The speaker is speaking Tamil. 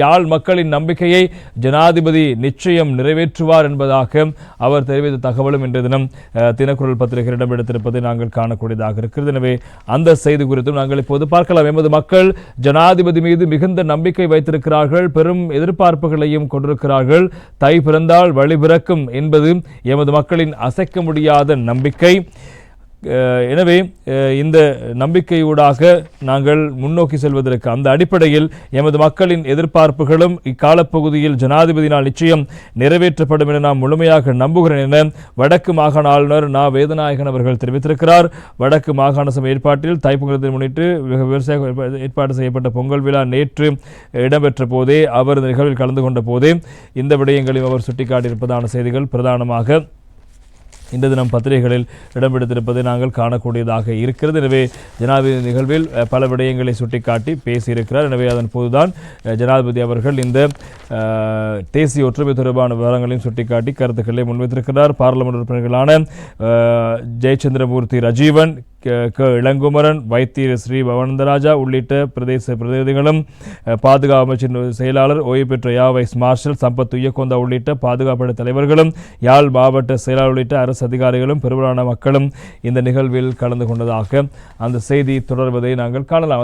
யாழ் மக்களின் நம்பிக்கையை ஜனாதிபதி நிச்சயம் நிறைவேற்றுவார் என்பதாக அவர் தெரிவித்த தகவலும் இன்றைய தினம் தினக்குரல் பத்திரிகையில் இடம்பெடுத்திருப்பதை நாங்கள் காணக்கூடியதாக இருக்கிறது. எனவே அந்த செய்தி குறித்தும் நாங்கள் இப்போது பார்க்கலாம். எமது மக்கள் ஜனாதிபதி மீது மிகுந்த நம்பிக்கை வைத்திருக்கிறார்கள் பெரும் எதிர்பார்ப்புகளையும் கொண்டிருக்கிறார்கள். தை பிறந்தால் வழி பிறக்கும் என்பது எமது மக்களின் அசைக்க முடியாத நம்பிக்கை. எனவே இந்த நம்பிக்கையூடாக நாங்கள் முன்னோக்கி செல்வதற்கு அந்த அடிப்படையில் எமது மக்களின் எதிர்பார்ப்புகளும் இக்காலப்பகுதியில் ஜனாதிபதியினால் நிச்சயம் நிறைவேற்றப்படும் என நாம் முழுமையாக நம்புகிறேன் என வடக்கு மாகாண ஆளுநர் நா. வேதநாயகன் அவர்கள் தெரிவித்திருக்கிறார். வடக்கு மாகாண சபை ஏற்பாட்டில் தைப்பொங்கலத்தை முன்னிட்டு விவசாய ஏற்பாடு செய்யப்பட்ட பொங்கல் விழா நேற்று இடம்பெற்ற போதே அவர் நிகழ்வில் கலந்து கொண்ட போதே இந்த விடயங்களையும் அவர் சுட்டிக்காட்டியிருப்பதான செய்திகள். பிரதானமாக இந்த தினம் பத்திரிகைகளில் இடம்பெடுத்திருப்பதை நாங்கள் காணக்கூடியதாக இருக்கிறது. எனவே ஜனாதிபதி நிகழ்வில் பல விடயங்களை சுட்டிக்காட்டி பேசியிருக்கிறார். எனவே அதன் போதுதான் ஜனாதிபதி அவர்கள் இந்த தேசிய ஒற்றுமை தொடர்பான விவரங்களையும் சுட்டிக்காட்டி கருத்துக்களை முன்வைத்திருக்கிறார். பாராளுமன்ற உறுப்பினர்களான ஜெயச்சந்திரமூர்த்தி ரஜீவன் க- இளங்குமரன் வைத்தியர் ஸ்ரீ பவனந்தராஜா உள்ளிட்ட பிரதேச பிரதிநிதிகளும் பாதுகாப்பு அமைச்சின் செயலாளர் ஓய்வு பெற்ற யா வைஸ் மார்ஷல் சம்பத் உயக்கொந்தா உள்ளிட்ட பாதுகாப்பு தலைவர்களும் யாழ் மாவட்ட செயலாளர் உள்ளிட்ட அரசு அதிகாரிகளும் பெரும்பாலான மக்களும் இந்த நிகழ்வில் கலந்து கொண்டதாக அந்த செய்தி தொடர்வதை நாங்கள் காணலாம்.